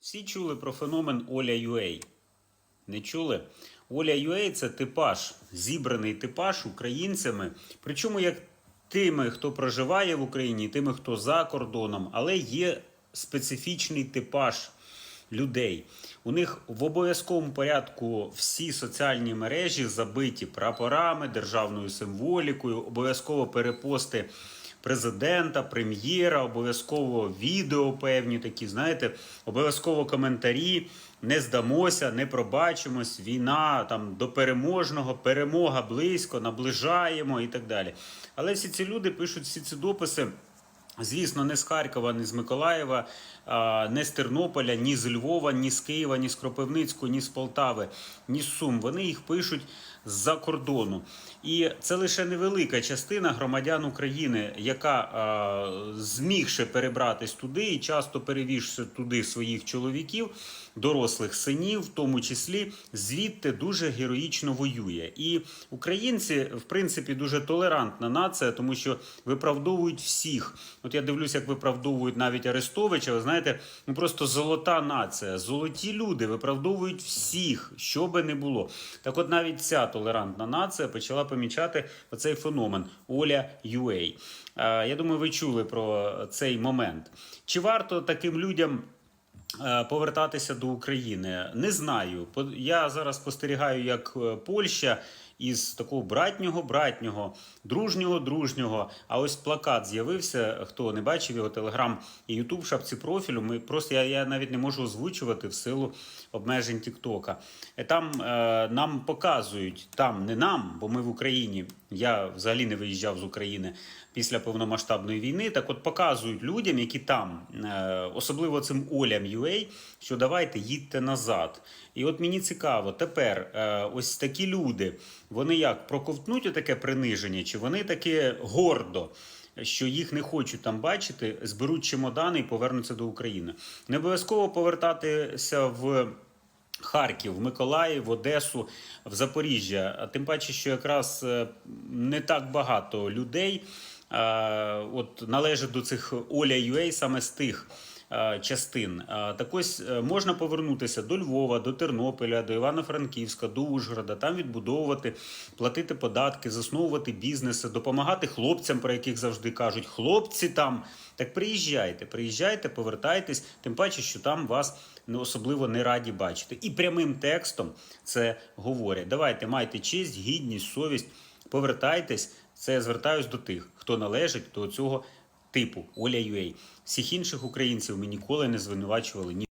Всі чули про феномен Оля UA? Не чули? Оля UA – це типаж, зібраний типаж українцями, причому як тими, хто проживає в Україні, тими, хто за кордоном, але є специфічний типаж людей. У них в обов'язковому порядку всі соціальні мережі забиті прапорами, державною символікою, обов'язково перепости президента, прем'єра, обов'язково відео певні такі, знаєте, обов'язково коментарі. Не здамося, не пробачимось, війна там до переможного, перемога близько, наближаємо і так далі. Але всі ці люди пишуть всі ці дописи. Звісно, не з Харкова, не з Миколаєва, не з Тернополя, ні з Львова, ні з Києва, ні з Кропивницького, ні з Полтави, ні з Сум. Вони їх пишуть з-за кордону. І це лише невелика частина громадян України, яка змігши перебратись туди і часто перевізши туди своїх чоловіків, дорослих синів, в тому числі, звідти дуже героїчно воює. І українці, в принципі, дуже толерантна нація, тому що виправдовують всіх. От я дивлюся, як виправдовують навіть Арестовича. Ви знаєте, ну просто золота нація, золоті люди виправдовують всіх, що би не було. Так, от навіть ця толерантна нація почала помічати оцей феномен Оля. Е, Я думаю, ви чули про цей момент. Чи варто таким людям? е, Повертатися до України не знаю. Я зараз спостерігаю, як е, Польща із такого братнього, братнього, дружнього, дружнього. А ось плакат з'явився. Хто не бачив його телеграм і Ютуб шапці профілю. Ми просто я, я навіть не можу озвучувати в силу обмежень Тіктока. Е, Там е, нам показують, там не нам, бо ми в Україні. Я взагалі не виїжджав з України після повномасштабної війни. Так от показують людям, які там, е, особливо цим Олям UA, що давайте їдьте назад. І от мені цікаво, тепер е, ось такі люди, вони як проковтнуть таке приниження, чи вони таке гордо? Що їх не хочуть там бачити, зберуть чемодани і повернуться до України. Не обов'язково повертатися в Харків, в Миколаїв, Одесу, в Запоріжжя. А тим паче, що якраз е, не так багато людей е, от належать до цих Оля UA саме з тих. Е, Частин Е, так ось е, можна повернутися до Львова, до Тернополя, до Івано-Франківська, до Ужгорода, там відбудовувати, платити податки, засновувати бізнеси, допомагати хлопцям, про яких завжди кажуть, хлопці там. Так приїжджайте, приїжджайте, повертайтесь, тим паче, що там вас не особливо не раді бачити. І прямим текстом це говорять. Давайте майте честь, гідність, совість, повертайтесь. Це я звертаюсь до тих, хто належить до цього типу Оля UA. Всіх інших українців ми ніколи не звинувачували ні.